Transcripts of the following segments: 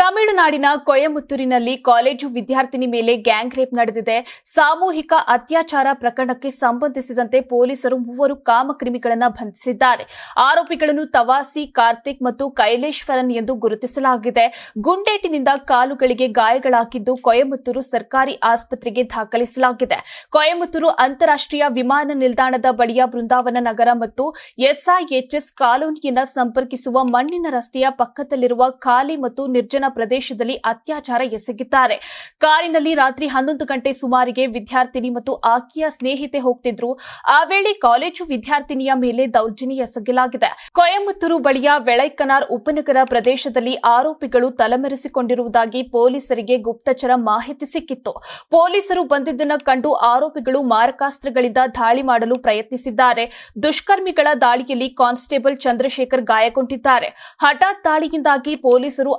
ತಮಿಳುನಾಡಿನ ಕೊಯಮುತ್ತೂರಿನಲ್ಲಿ ಕಾಲೇಜು ವಿದ್ಯಾರ್ಥಿನಿ ಮೇಲೆ ಗ್ಯಾಂಗ್ ರೇಪ್ ನಡೆದಿದೆ. ಸಾಮೂಹಿಕ ಅತ್ಯಾಚಾರ ಪ್ರಕರಣಕ್ಕೆ ಸಂಬಂಧಿಸಿದಂತೆ ಪೊಲೀಸರು ಮೂವರು ಕಾಮಕ್ರಿಮಿಗಳನ್ನು ಬಂಧಿಸಿದ್ದಾರೆ. ಆರೋಪಿಗಳನ್ನು ತವಾಸಿ, ಕಾರ್ತಿಕ್ ಮತ್ತು ಕೈಲೇಶ್ವರನ್ ಎಂದು ಗುರುತಿಸಲಾಗಿದೆ. ಗುಂಡೇಟಿನಿಂದ ಕಾಲುಗಳಿಗೆ ಗಾಯಗಳಾಗಿದ್ದು ಕೊಯಮತ್ತೂರು ಸರ್ಕಾರಿ ಆಸ್ಪತ್ರೆಗೆ ದಾಖಲಿಸಲಾಗಿದೆ. ಕೊಯಮತ್ತೂರು ಅಂತಾರಾಷ್ಟ್ರೀಯ ವಿಮಾನ ನಿಲ್ದಾಣದ ಬಳಿಯ ಬೃಂದಾವನ ನಗರ ಮತ್ತು ಎಸ್ಐಎಚ್ಎಸ್ ಕಾಲೋನಿಯನ್ನು ಸಂಪರ್ಕಿಸುವ ಮಣ್ಣಿನ ರಸ್ತೆಯ ಪಕ್ಕದಲ್ಲಿರುವ ಖಾಲಿ ಮತ್ತು ನಿರ್ಜನ ಪ್ರದೇಶದಲ್ಲಿ ಅತ್ಯಾಚಾರ ಎಸಗಿದ್ದಾರೆ. ಕಾರಿನಲ್ಲಿ ರಾತ್ರಿ ಹನ್ನೊಂದು ಗಂಟೆ ಸುಮಾರಿಗೆ ವಿದ್ಯಾರ್ಥಿನಿ ಮತ್ತು ಆಕೆಯ ಸ್ನೇಹಿತೆ ಹೋಗ್ತಿದ್ರು. ಆ ವೇಳೆ ಕಾಲೇಜು ವಿದ್ಯಾರ್ಥಿನಿಯ ಮೇಲೆ ದೌರ್ಜನ್ಯ ಎಸಗಲಾಗಿದೆ. ಕೊಯಮತ್ತೂರು ಬಳಿಯ ಬೆಳೈಕನಾರ್ ಉಪನಗರ ಪ್ರದೇಶದಲ್ಲಿ ಆರೋಪಿಗಳು ತಲೆಮರೆಸಿಕೊಂಡಿರುವುದಾಗಿ ಪೊಲೀಸರಿಗೆ ಗುಪ್ತಚರ ಮಾಹಿತಿ ಸಿಕ್ಕಿತ್ತು. ಪೊಲೀಸರು ಬಂದಿದ್ದನ್ನು ಕಂಡು ಆರೋಪಿಗಳು ಮಾರಕಾಸ್ತ್ರಗಳಿಂದ ದಾಳಿ ಮಾಡಲು ಪ್ರಯತ್ನಿಸಿದ್ದಾರೆ. ದುಷ್ಕರ್ಮಿಗಳ ದಾಳಿಯಲ್ಲಿ ಕಾನ್ಸ್ಟೇಬಲ್ ಚಂದ್ರಶೇಖರ್ ಗಾಯಗೊಂಡಿದ್ದಾರೆ. ಹಠಾತ್ ದಾಳಿಯಿಂದಾಗಿ ಪೊಲೀಸರು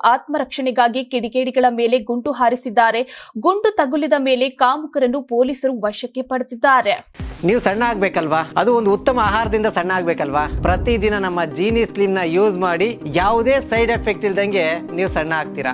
ಆತ್ಮರಕ್ಷಣೆಗಾಗಿ ಕಿಡಿಗೇಡಿಗಳ ಮೇಲೆ ಗುಂಡು ಹಾರಿಸಿದ್ದಾರೆ. ಗುಂಡು ತಗುಲಿದ ಮೇಲೆ ಕಾಮುಕರನ್ನು ಪೊಲೀಸರು ವಶಕ್ಕೆ ಪಡೆದಿದ್ದಾರೆ. ನೀವು ಸಣ್ಣ ಆಗ್ಬೇಕಲ್ವಾ? ಅದು ಒಂದು ಉತ್ತಮ ಆಹಾರದಿಂದ ಸಣ್ಣ ಆಗ್ಬೇಕಲ್ವಾ? ಪ್ರತಿದಿನ ನಮ್ಮ ಜೀನಿ ಸ್ಲಿಮ್ನ ಯೂಸ್ ಮಾಡಿ ಯಾವುದೇ ಸೈಡ್ ಎಫೆಕ್ಟ್ ಇಲ್ದಂಗೆ ನೀವು ಸಣ್ಣ ಆಗ್ತೀರಾ?